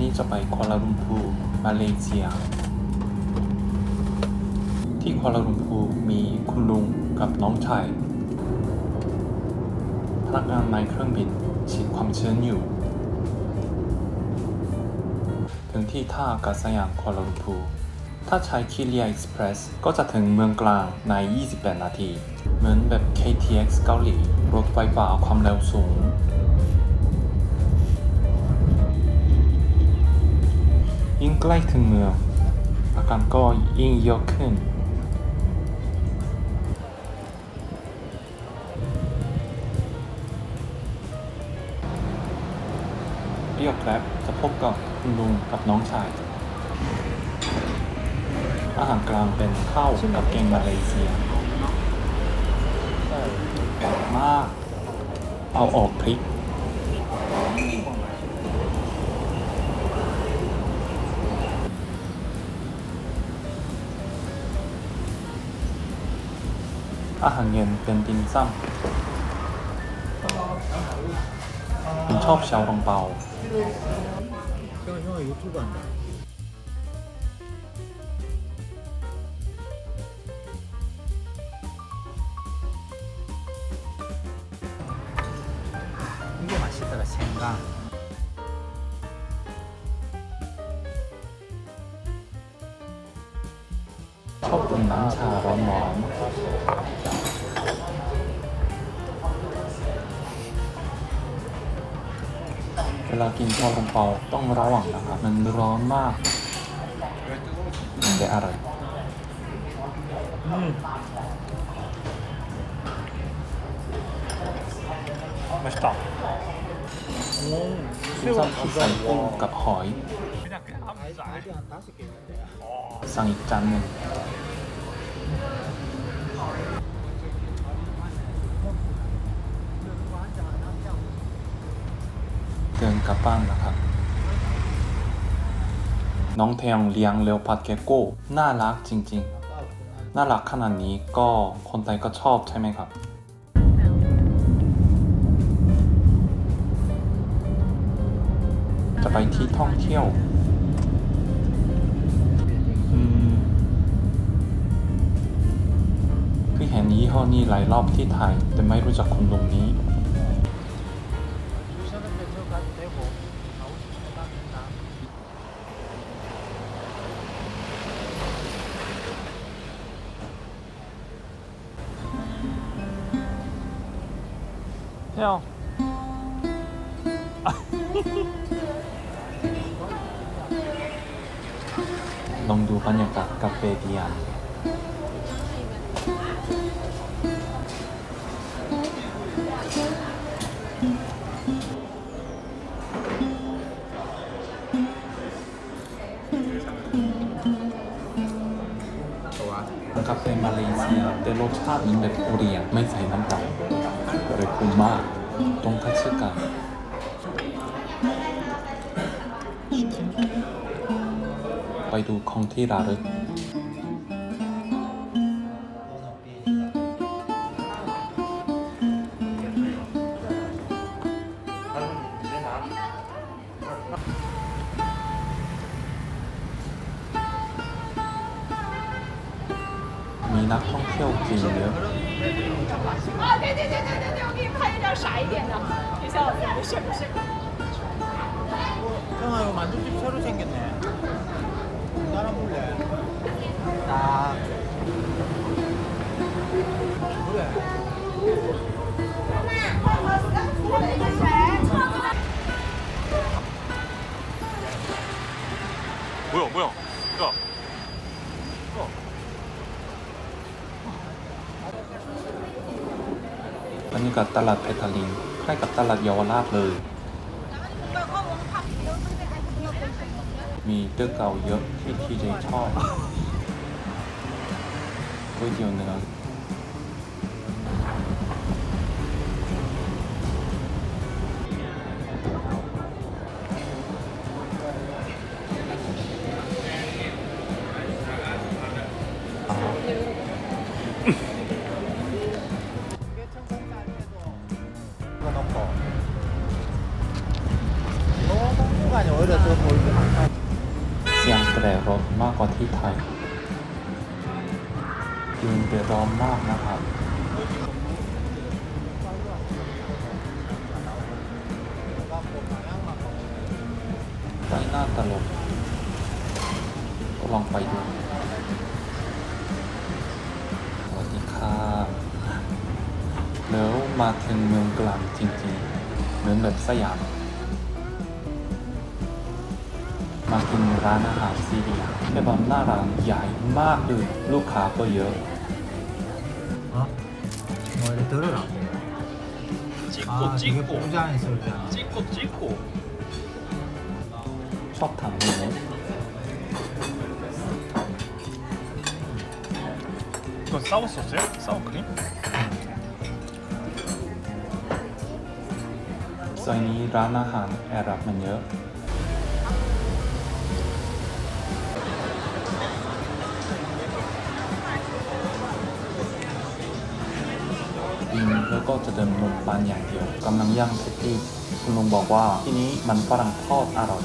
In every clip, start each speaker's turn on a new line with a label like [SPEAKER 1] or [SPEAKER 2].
[SPEAKER 1] นี้จะไปกัวลาลุมพูร์มาเลเซีย ที่กัวลาลุมพูร์มีคุณลุงกับน้องชายพนักงานในเครื่องบินฉีดความชื้นอยู่ถึงที่ท่าอากาศยานกัวลาลุมพูร์ถ้าใช้คิเลีย e อ็กซ์เพรสก็จะถึงเมืองกลางใน 28 นาที เหมือนแบบ KTX เกาหลี รถไฟฟ้าความเร็วสูง ยิ่งใกล้ถึงเมืองอาการก็ยิ่งเยอะขึ้น เรียกแกร็บจะพบกับคุณลุงกับน้องชาย อาหารกลางเป็นข้าวกับแกงมาเลเซียแปลกมาก เอาออกพริก อาหารเย็นเป็นติมซัมผมชอบชาวรองเปา
[SPEAKER 2] 형, 형 유튜브 한다. 이게 맛있더라, 생강.
[SPEAKER 1] ชอบกินน้ำชาร้อนร้ เวลากินข้าวกงเพราต้องระวังนะครับ มันร้อนมากมันได้อะไร
[SPEAKER 2] ยมาสต็
[SPEAKER 1] อกซึ่งใส่กุ้งกับหอยสั่งอีกจานหนึ่ง เดินกลับบ้านนะครับ น้องแทงเลี้ยงเลวพัดแกโก้ น่ารักจริง ๆ น่ารักขนาดนี้ก็คนไทยก็ชอบใช่ไหมครับจะไปที่ท่องเที่ยวคือเห็นยี่ห้อนี้หลายรอบที่ไทย แต่ไม่รู้จักคุณลุงนี้
[SPEAKER 2] เที่ยว
[SPEAKER 1] ลองดูบร รยากาศกาแฟเดียนมาเลเซียแต่รสชาติมันแบบโอเรียไม่ใส่น้ำตาลก็เลยคุ้มมากตรงคัตสึกะไปดูของที่ระลึก มีนักท่องเที่ยวจีนเยอะ
[SPEAKER 3] 啊，对对对对对对，我给你拍一张傻一点的，别笑我，没事没事。
[SPEAKER 2] 형아 이거 만두집 새로 생겼네. 나랑 볼래?
[SPEAKER 1] รรยากาศตลาดเพทาลินใกล้กับตลาดเยาวราชเลย มีเตึกเก่าเยอะที่ทีเจชอบก๋วยเตี๋ยวเนื้อ แดงรรถมากกว่าที่ไทยยืนเดือดร้อนมากนะครับไม่น่าตลก ก็ลองไปดู สวัสดีค่ะแล้วมาถึงเมืองกลางจริงๆ เหมือนแบบสยาม มากินร้านอาหารซีเรียแต่แบบหน้าร้านใหญ่มากเลยลูกค้าก็เยอะ
[SPEAKER 2] 어? 뭐를 들으라고
[SPEAKER 4] 찍고
[SPEAKER 2] 아 되게
[SPEAKER 4] 찍고
[SPEAKER 2] 공장에 소리잖아
[SPEAKER 4] 찍고 찍고
[SPEAKER 1] ชอบทำเลยไหม
[SPEAKER 4] 이거 사워소스야? 사워크림?
[SPEAKER 1] ซอยนี้ร้านอาหารแอร์รับมันเยอะ แล้วก็จะเดินลงปานอย่างเดียวกำลังย่างเพชรที่คุณลุงบอกว่าที่นี้มันฝรั่งทอดอร่อย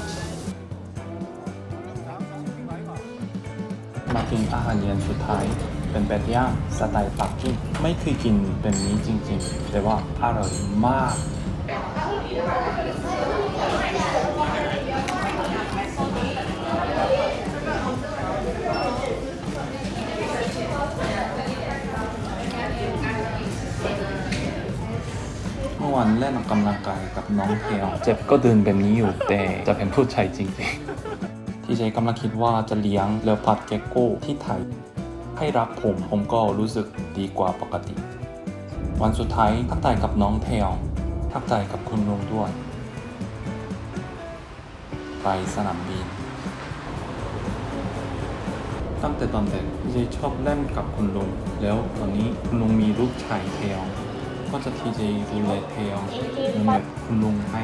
[SPEAKER 1] มากินอาหารเย็นสุดท้าย เป็นเป็ดย่างสไตล์ปักกิ่งไม่เคยกินเป็นนี้จริงๆ แต่ว่าอร่อยมาก เมื่อวานเล่นออ กำลังกายกับน้องเทลเจ็บก็เดินแบบนี้อยู่แต่จะเป็นผู้ชายจริงๆ ที่เจกำลังคิดว่าจะเลี้ยงเลอพัดเกกโก้ที่ไทย ให้รักผมผมก็รู้สึกดีกว่าปกติ วันสุดท้ายทักทายกับน้องเทลทักทายกับคุณลุงด้วย ไปสนามบินตั้งแต่ตอนเด็กทีเจชอบเล่นกับคุณลุง แล้วตอนนี้คุณลุงมีลูกชายเทล ก็จะทีเจดูแลเทลเหมือนแบบคุณลุงให้